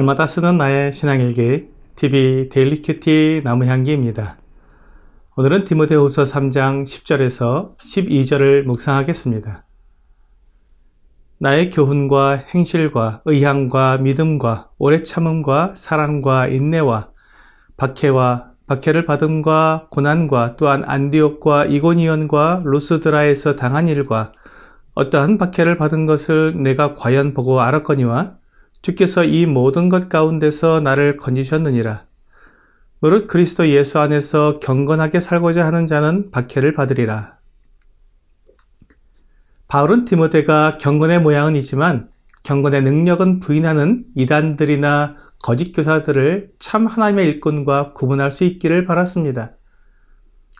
날마다 쓰는 나의 신앙일기 TV 데일리 큐티 나무향기입니다. 오늘은 디모데후서 3장 10절에서 12절을 묵상하겠습니다. 나의 교훈과 행실과 의향과 믿음과 오래 참음과 사랑과 인내와 박해와 박해를 받음과 고난과 또한 안디옥과 이고니온과 루스드라에서 당한 일과 어떠한 박해를 받은 것을 내가 과연 보고 알았거니와 주께서 이 모든 것 가운데서 나를 건지셨느니라. 무릇 그리스도 예수 안에서 경건하게 살고자 하는 자는 박해를 받으리라. 바울은 디모데가 경건의 모양은 이지만 경건의 능력은 부인하는 이단들이나 거짓 교사들을 참 하나님의 일꾼과 구분할 수 있기를 바랐습니다.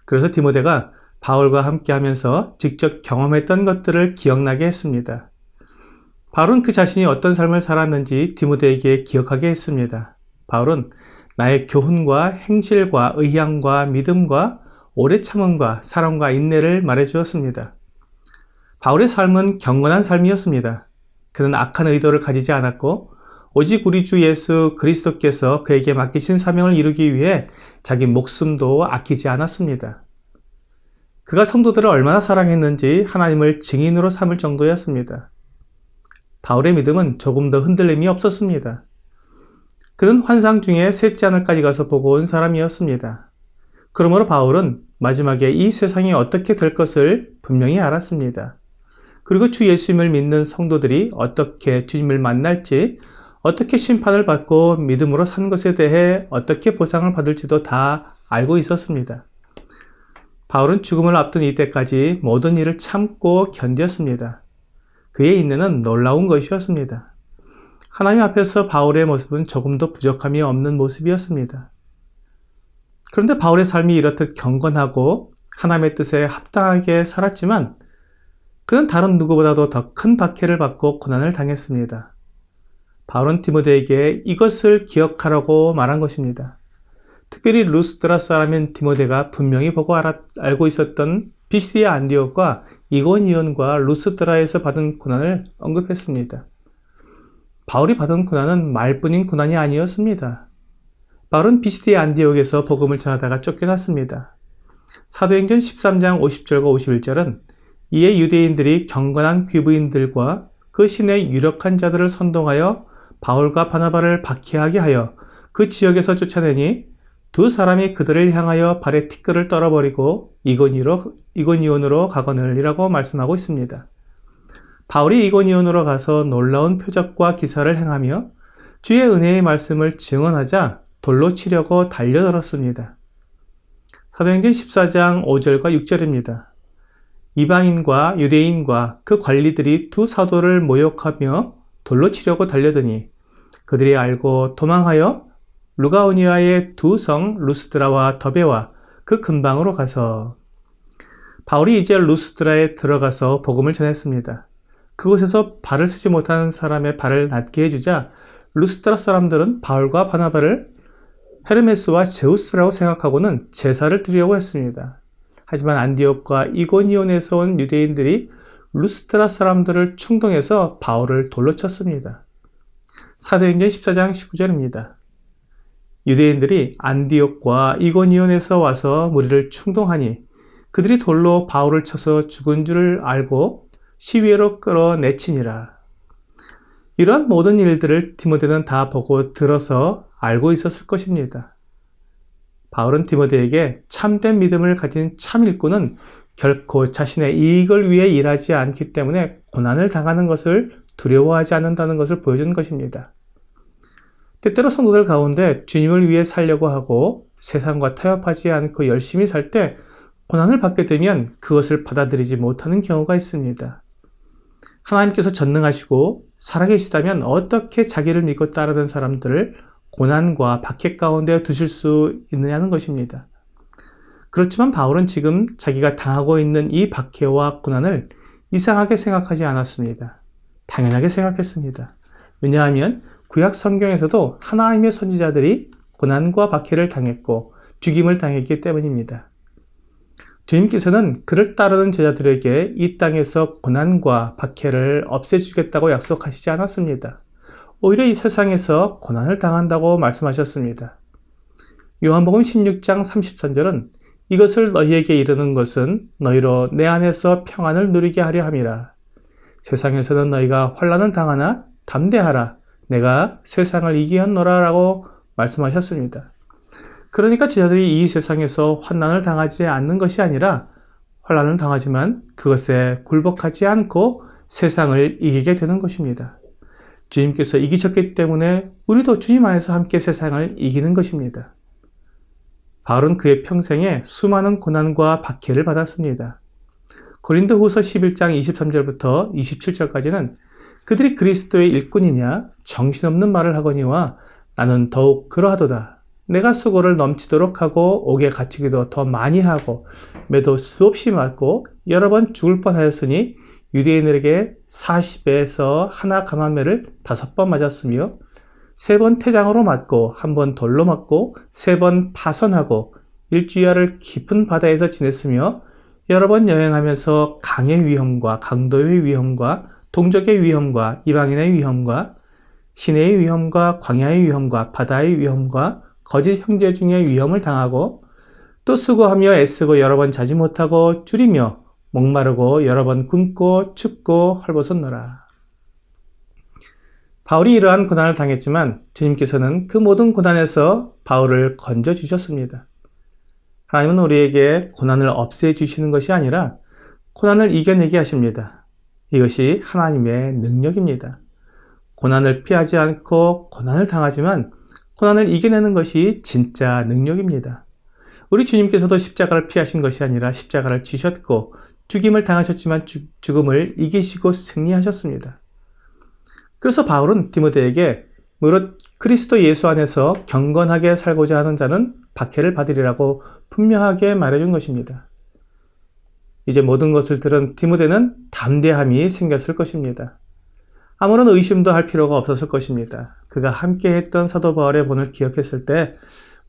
그래서 디모데가 바울과 함께 하면서 직접 경험했던 것들을 기억나게 했습니다. 바울은 그 자신이 어떤 삶을 살았는지 디모데에게 기억하게 했습니다. 바울은 나의 교훈과 행실과 의향과 믿음과 오래 참음과 사랑과 인내를 말해 주었습니다. 바울의 삶은 경건한 삶이었습니다. 그는 악한 의도를 가지지 않았고 오직 우리 주 예수 그리스도께서 그에게 맡기신 사명을 이루기 위해 자기 목숨도 아끼지 않았습니다. 그가 성도들을 얼마나 사랑했는지 하나님을 증인으로 삼을 정도였습니다. 바울의 믿음은 조금 더 흔들림이 없었습니다. 그는 환상 중에 셋째 하늘까지 가서 보고 온 사람이었습니다. 그러므로 바울은 마지막에 이 세상이 어떻게 될 것을 분명히 알았습니다. 그리고 주 예수님을 믿는 성도들이 어떻게 주님을 만날지, 어떻게 심판을 받고 믿음으로 산 것에 대해 어떻게 보상을 받을지도 다 알고 있었습니다. 바울은 죽음을 앞둔 이때까지 모든 일을 참고 견뎠습니다. 그의 인내는 놀라운 것이었습니다. 하나님 앞에서 바울의 모습은 조금도 부족함이 없는 모습이었습니다. 그런데 바울의 삶이 이렇듯 경건하고 하나님의 뜻에 합당하게 살았지만 그는 다른 누구보다도 더 큰 박해를 받고 고난을 당했습니다. 바울은 디모데에게 이것을 기억하라고 말한 것입니다. 특별히 루스드라 사람인 디모데가 분명히 보고 알아, 알고 있었던 비시디의 안디옥과 이고니온과 루스드라에서 받은 고난을 언급했습니다. 바울이 받은 고난은 말뿐인 고난이 아니었습니다. 바울은 비시디의 안디옥에서 복음을 전하다가 쫓겨났습니다. 사도행전 13장 50절과 51절은 이에 유대인들이 경건한 귀부인들과 그 신의 유력한 자들을 선동하여 바울과 바나바를 박해하게 하여 그 지역에서 쫓아내니 두 사람이 그들을 향하여 발에 티끌을 떨어버리고 이고니로, 이고니온으로 가거늘이라고 말씀하고 있습니다. 바울이 이고니온으로 가서 놀라운 표적과 기사를 행하며 주의 은혜의 말씀을 증언하자 돌로 치려고 달려들었습니다. 사도행전 14장 5절과 6절입니다. 이방인과 유대인과 그 관리들이 두 사도를 모욕하며 돌로 치려고 달려드니 그들이 알고 도망하여 루가오니아의 두 성 루스드라와 더베와 그 근방으로 가서 바울이 이제 루스드라에 들어가서 복음을 전했습니다. 그곳에서 발을 쓰지 못하는 사람의 발을 낫게 해주자 루스드라 사람들은 바울과 바나바를 헤르메스와 제우스라고 생각하고는 제사를 드리려고 했습니다. 하지만 안디옥과 이고니온에서 온 유대인들이 루스트라 사람들을 충동해서 바울을 돌로 쳤습니다. 사도행전 14장 19절입니다. 유대인들이 안디옥과 이고니온에서 와서 무리를 충동하니 그들이 돌로 바울을 쳐서 죽은 줄을 알고 시위로 끌어내치니라. 이런 모든 일들을 디모데는 다 보고 들어서 알고 있었을 것입니다. 바울은 디모데에게 참된 믿음을 가진 참 일꾼은 결코 자신의 이익을 위해 일하지 않기 때문에 고난을 당하는 것을 두려워하지 않는다는 것을 보여준 것입니다. 때때로 성도들 가운데 주님을 위해 살려고 하고 세상과 타협하지 않고 열심히 살 때 고난을 받게 되면 그것을 받아들이지 못하는 경우가 있습니다. 하나님께서 전능하시고 살아계시다면 어떻게 자기를 믿고 따르는 사람들을 고난과 박해 가운데 두실 수 있느냐는 것입니다. 그렇지만 바울은 지금 자기가 당하고 있는 이 박해와 고난을 이상하게 생각하지 않았습니다. 당연하게 생각했습니다. 왜냐하면 구약 성경에서도 하나님의 선지자들이 고난과 박해를 당했고 죽임을 당했기 때문입니다. 주님께서는 그를 따르는 제자들에게 이 땅에서 고난과 박해를 없애주겠다고 약속하시지 않았습니다. 오히려 이 세상에서 고난을 당한다고 말씀하셨습니다. 요한복음 16장 33절은 이것을 너희에게 이르는 것은 너희로 내 안에서 평안을 누리게 하려 함이라. 세상에서는 너희가 환란을 당하나 담대하라. 내가 세상을 이기었노라라고 말씀하셨습니다. 그러니까 저희들이 이 세상에서 환난을 당하지 않는 것이 아니라 환난을 당하지만 그것에 굴복하지 않고 세상을 이기게 되는 것입니다. 주님께서 이기셨기 때문에 우리도 주님 안에서 함께 세상을 이기는 것입니다. 바울은 그의 평생에 수많은 고난과 박해를 받았습니다. 고린도 후서 11장 23절부터 27절까지는 그들이 그리스도의 일꾼이냐 정신없는 말을 하거니와 나는 더욱 그러하도다. 내가 수고를 넘치도록 하고 옥에 갇히기도 더 많이 하고 매도 수없이 맞고 여러 번 죽을 뻔하였으니 유대인들에게 40에서 하나 감한매를 다섯 번 맞았으며 세 번 태장으로 맞고 한 번 돌로 맞고 세 번 파선하고 일주일을 깊은 바다에서 지냈으며 여러 번 여행하면서 강의 위험과 강도의 위험과 동족의 위험과 이방인의 위험과 시내의 위험과 광야의 위험과 바다의 위험과 거짓 형제 중의 위험을 당하고 또 수고하며 애쓰고 여러 번 자지 못하고 줄이며 목마르고 여러 번 굶고 춥고 헐벗었노라. 바울이 이러한 고난을 당했지만 주님께서는 그 모든 고난에서 바울을 건져 주셨습니다. 하나님은 우리에게 고난을 없애 주시는 것이 아니라 고난을 이겨내게 하십니다. 이것이 하나님의 능력입니다. 고난을 피하지 않고 고난을 당하지만 고난을 이겨내는 것이 진짜 능력입니다. 우리 주님께서도 십자가를 피하신 것이 아니라 십자가를 지셨고 죽임을 당하셨지만 죽음을 이기시고 승리하셨습니다. 그래서 바울은 디모데에게 무릇 그리스도 예수 안에서 경건하게 살고자 하는 자는 박해를 받으리라고 분명하게 말해준 것입니다. 이제 모든 것을 들은 디모데는 담대함이 생겼을 것입니다. 아무런 의심도 할 필요가 없었을 것입니다. 그가 함께 했던 사도 바울의 본을 기억했을 때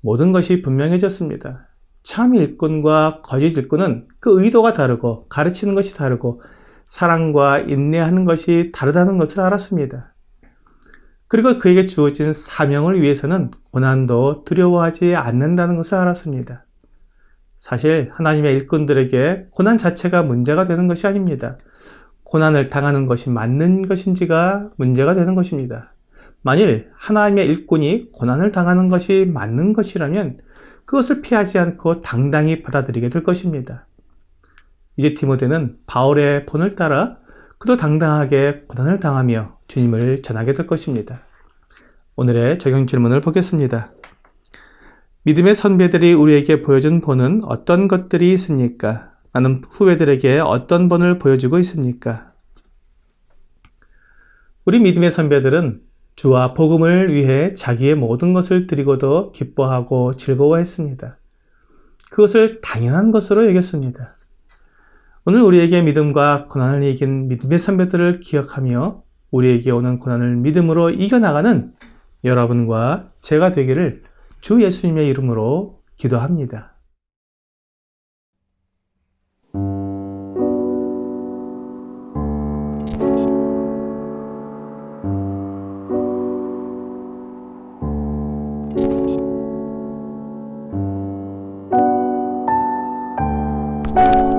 모든 것이 분명해졌습니다. 참 일꾼과 거짓 일꾼은 그 의도가 다르고 가르치는 것이 다르고 사랑과 인내하는 것이 다르다는 것을 알았습니다. 그리고 그에게 주어진 사명을 위해서는 고난도 두려워하지 않는다는 것을 알았습니다. 사실 하나님의 일꾼들에게 고난 자체가 문제가 되는 것이 아닙니다. 고난을 당하는 것이 맞는 것인지가 문제가 되는 것입니다. 만일 하나님의 일꾼이 고난을 당하는 것이 맞는 것이라면 그것을 피하지 않고 당당히 받아들이게 될 것입니다. 이제 디모데는 바울의 본을 따라 그도 당당하게 고난을 당하며 주님을 전하게 될 것입니다. 오늘의 적용 질문을 보겠습니다. 믿음의 선배들이 우리에게 보여준 본은 어떤 것들이 있습니까? 나는 후배들에게 어떤 본을 보여주고 있습니까? 우리 믿음의 선배들은 주와 복음을 위해 자기의 모든 것을 드리고도 기뻐하고 즐거워했습니다. 그것을 당연한 것으로 여겼습니다. 오늘 우리에게 믿음과 고난을 이긴 믿음의 선배들을 기억하며 우리에게 오는 고난을 믿음으로 이겨나가는 여러분과 제가 되기를 주 예수님의 이름으로 기도합니다. 嗯。